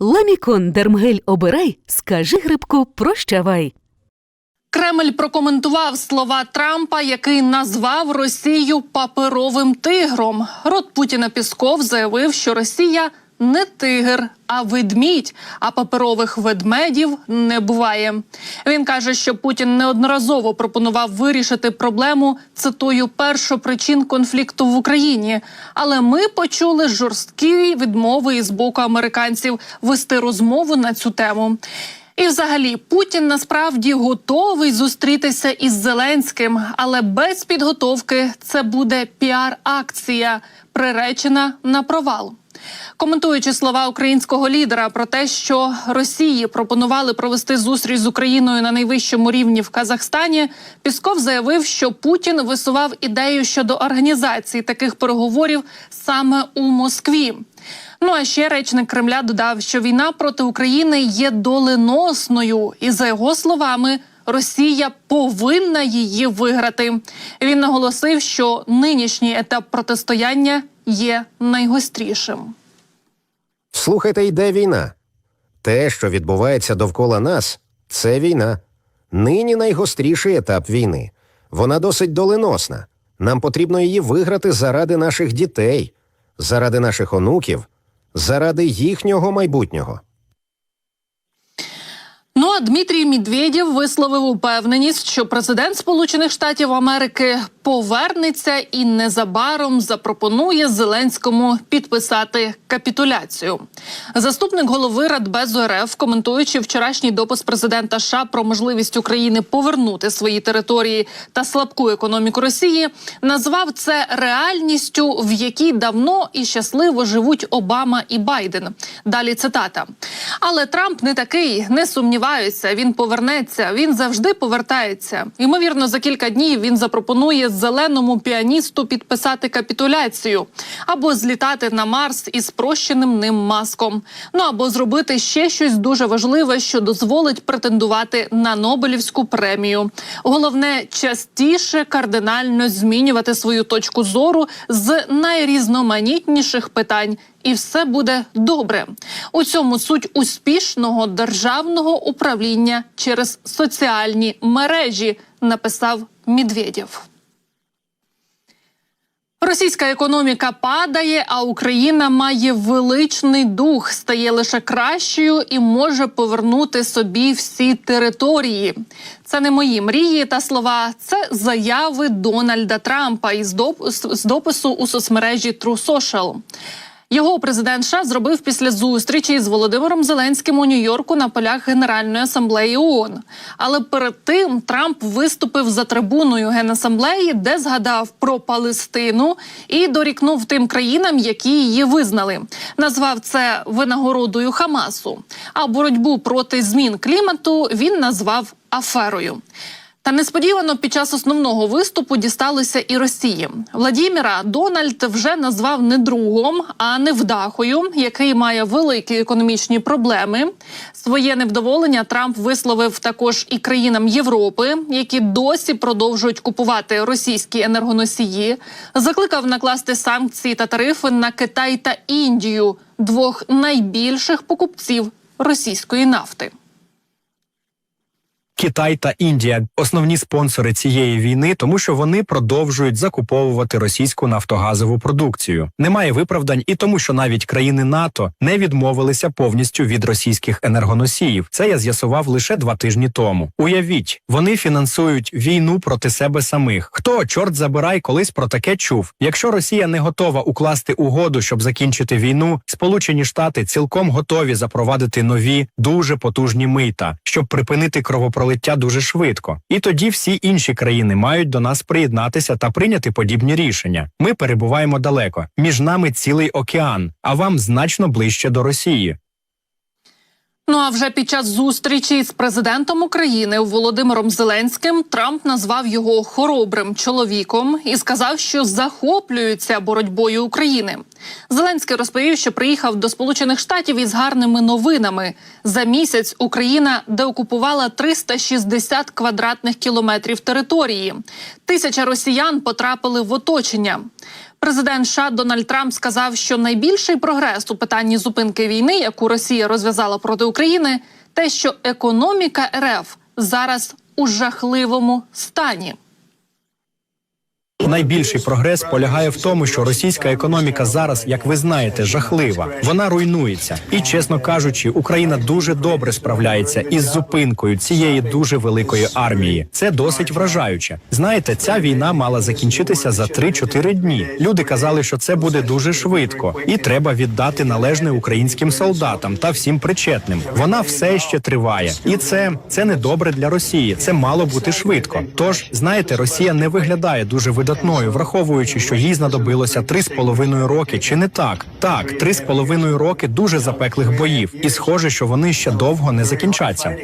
Ламікон Дермгель обирай, скажи грибку прощавай. Кремль прокоментував слова Трампа, який назвав Росію паперовим тигром. Рот Путіна Пісков заявив, що Росія не тигр, а ведмідь, а паперових ведмедів не буває. Він каже, що Путін неодноразово пропонував вирішити проблему цитую першу причин конфлікту в Україні. Але ми почули жорсткі відмови із боку американців вести розмову на цю тему. І, взагалі, Путін насправді готовий зустрітися із Зеленським, але без підготовки це буде піар-акція, приречена на провал. Коментуючи слова українського лідера про те, що Росії пропонували провести зустріч з Україною на найвищому рівні в Казахстані, Пісков заявив, що Путін висував ідею щодо організації таких переговорів саме у Москві. Ну а ще речник Кремля додав, що війна проти України є доленосною, і за його словами. Росія повинна її виграти. Він наголосив, що нинішній етап протистояння є найгострішим. Слухайте, йде війна. Те, що відбувається довкола нас, це війна. Нині найгостріший етап війни. Вона досить доленосна. Нам потрібно її виграти заради наших дітей, заради наших онуків, заради їхнього майбутнього. Дмитрій Медведєв висловив упевненість, що президент Сполучених Штатів Америки повернеться і незабаром запропонує Зеленському підписати капітуляцію. Заступник голови Радбезу РФ, коментуючи вчорашній допис президента США про можливість України повернути свої території та слабку економіку Росії, назвав це реальністю, в якій давно і щасливо живуть Обама і Байден. Далі цитата. Але Трамп не такий, не сумніваюся. Він повернеться. Він завжди повертається. Ймовірно, за кілька днів він запропонує зеленому піаністу підписати капітуляцію або злітати на Марс із спрощеним ним маском. Ну або зробити ще щось дуже важливе, що дозволить претендувати на Нобелівську премію. Головне частіше кардинально змінювати свою точку зору з найрізноманітніших питань. І все буде добре. У цьому суть успішного державного управління через соціальні мережі, написав Медведєв. Російська економіка падає, а Україна має величний дух, стає лише кращою і може повернути собі всі території. Це не мої мрії та слова, це заяви Дональда Трампа із допису у соцмережі True Social. Його президент США зробив після зустрічі з Володимиром Зеленським у Нью-Йорку на полях Генеральної асамблеї ООН. Але перед тим Трамп виступив за трибуною генасамблеї, де згадав про Палестину і дорікнув тим країнам, які її визнали. Назвав це винагородою Хамасу. А боротьбу проти змін клімату він назвав аферою. Та несподівано під час основного виступу дісталися і Росії. Владіміра Дональд вже назвав не другом, а невдахою, який має великі економічні проблеми. Своє невдоволення Трамп висловив також і країнам Європи, які досі продовжують купувати російські енергоносії. Закликав накласти санкції та тарифи на Китай та Індію, двох найбільших покупців російської нафти. Китай та Індія основні спонсори цієї війни, тому що вони продовжують закуповувати російську нафтогазову продукцію. Немає виправдань і тому, що навіть країни НАТО не відмовилися повністю від російських енергоносіїв. Це я з'ясував лише два тижні тому. Уявіть, вони фінансують війну проти себе самих. Хто чорт забирай, колись про таке чув? Якщо Росія не готова укласти угоду, щоб закінчити війну, Сполучені Штати цілком готові запровадити нові дуже потужні мита, щоб припинити кровопролиття дуже швидко. І тоді всі інші країни мають до нас приєднатися та прийняти подібні рішення. Ми перебуваємо далеко. Між нами цілий океан, а вам значно ближче до Росії. Ну а вже під час зустрічі з президентом України Володимиром Зеленським Трамп назвав його хоробрим чоловіком і сказав, що захоплюється боротьбою України. Зеленський розповів, що приїхав до Сполучених Штатів із гарними новинами. За місяць Україна деокупувала 360 квадратних кілометрів території. Тисяча росіян потрапили в оточення. Президент США Дональд Трамп сказав, що найбільший прогрес у питанні зупинки війни, яку Росія розв'язала проти України, те, що економіка РФ зараз у жахливому стані. Найбільший прогрес полягає в тому, що російська економіка зараз, як ви знаєте, жахлива. Вона руйнується, і чесно кажучи, Україна дуже добре справляється із зупинкою цієї дуже великої армії. Це досить вражаюче. Знаєте, ця війна мала закінчитися за 3-4 дні. Люди казали, що це буде дуже швидко, і треба віддати належне українським солдатам та всім причетним. Вона все ще триває, і це, це не добре для Росії. Це мало бути швидко. Тож, знаєте, Росія не виглядає дуже видатною, враховуючи, що їй знадобилося три з половиною роки, чи не так? Так, три з половиною роки дуже запеклих боїв, і схоже, що вони ще довго не закінчаться.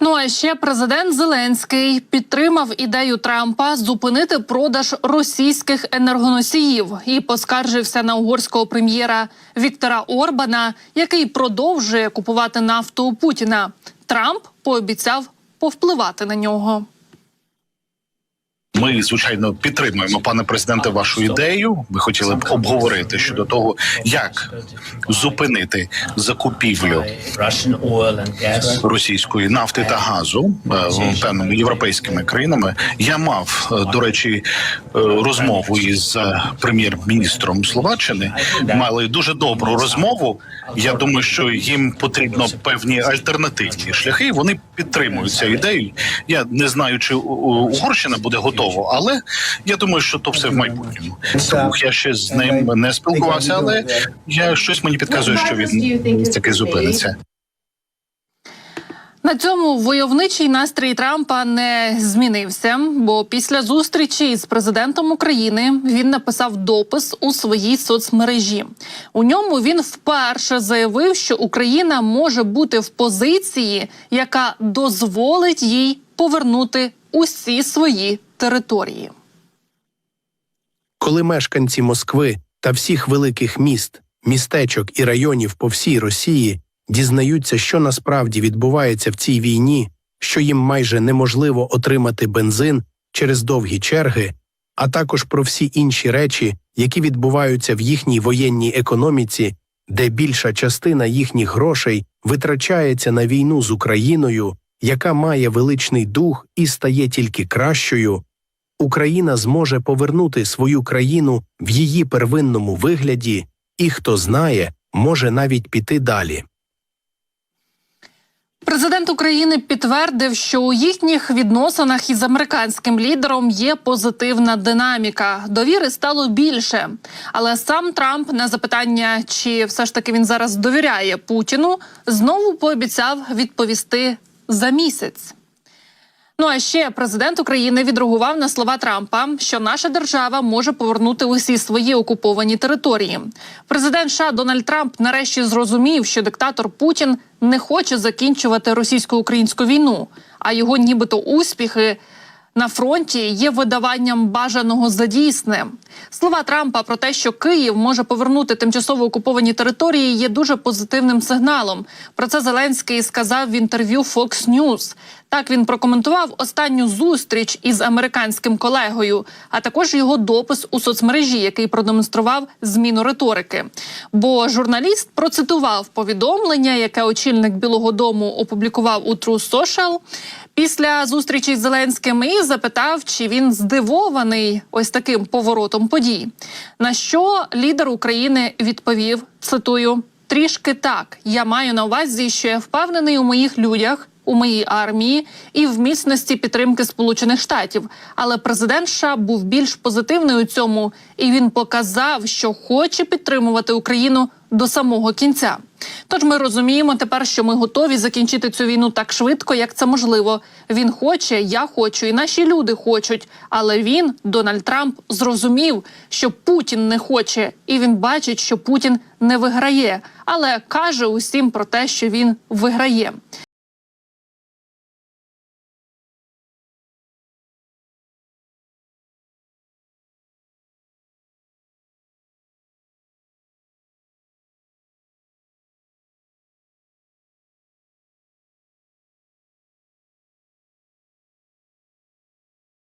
Ну а ще президент Зеленський підтримав ідею Трампа зупинити продаж російських енергоносіїв і поскаржився на угорського прем'єра Віктора Орбана, який продовжує купувати нафту у Путіна. Трамп пообіцяв повпливати на нього. Ми звичайно підтримуємо, пане президенте, вашу ідею. Ми хотіли б обговорити щодо того, як зупинити закупівлю російської нафти та газу е, певними європейськими країнами. Я мав е, до речі е, розмову із прем'єр-міністром Словаччини. Мали дуже добру розмову. Я думаю, що їм потрібно певні альтернативні шляхи. Вони підтримують цю ідею. Я не знаю, чи Угорщина буде готова, але я думаю, що то все в майбутньому. Тому я ще з ним не спілкувався, але я щось мені підказує, що він таки зупиниться. На цьому войовничий настрій Трампа не змінився, бо після зустрічі з президентом України він написав допис у своїй соцмережі. У ньому він вперше заявив, що Україна може бути в позиції, яка дозволить їй повернути усі свої території. коли мешканці Москви та всіх великих міст, містечок і районів по всій Росії дізнаються, що насправді відбувається в цій війні, що їм майже неможливо отримати бензин через довгі черги, а також про всі інші речі, які відбуваються в їхній воєнній економіці, де більша частина їхніх грошей витрачається на війну з Україною, яка має величний дух і стає тільки кращою. Україна зможе повернути свою країну в її первинному вигляді, і хто знає, може навіть піти далі. Президент України підтвердив, що у їхніх відносинах із американським лідером є позитивна динаміка. Довіри стало більше. Але сам Трамп на запитання, чи все ж таки він зараз довіряє Путіну, знову пообіцяв відповісти за місяць. Ну а ще президент України відреагував на слова Трампа, що наша держава може повернути усі свої окуповані території. Президент США Дональд Трамп нарешті зрозумів, що диктатор Путін не хоче закінчувати російсько-українську війну, а його нібито успіхи на фронті є видаванням бажаного за дійсне. Слова Трампа про те, що Київ може повернути тимчасово окуповані території, є дуже позитивним сигналом. Про це Зеленський сказав в інтерв'ю Fox News. Так він прокоментував останню зустріч із американським колегою, а також його допис у соцмережі, який продемонстрував зміну риторики. Бо журналіст процитував повідомлення, яке очільник Білого Дому опублікував у True Social після зустрічі з Зеленським і запитав, чи він здивований ось таким поворотом подій. На що лідер України відповів: цитую: трішки так. Я маю на увазі, що я впевнений у моїх людях. У моїй армії і в міцності підтримки Сполучених Штатів, але президент США був більш позитивний у цьому, і він показав, що хоче підтримувати Україну до самого кінця. Тож ми розуміємо тепер, що ми готові закінчити цю війну так швидко, як це можливо. Він хоче, я хочу, і наші люди хочуть. Але він, Дональд Трамп, зрозумів, що Путін не хоче, і він бачить, що Путін не виграє, але каже усім про те, що він виграє.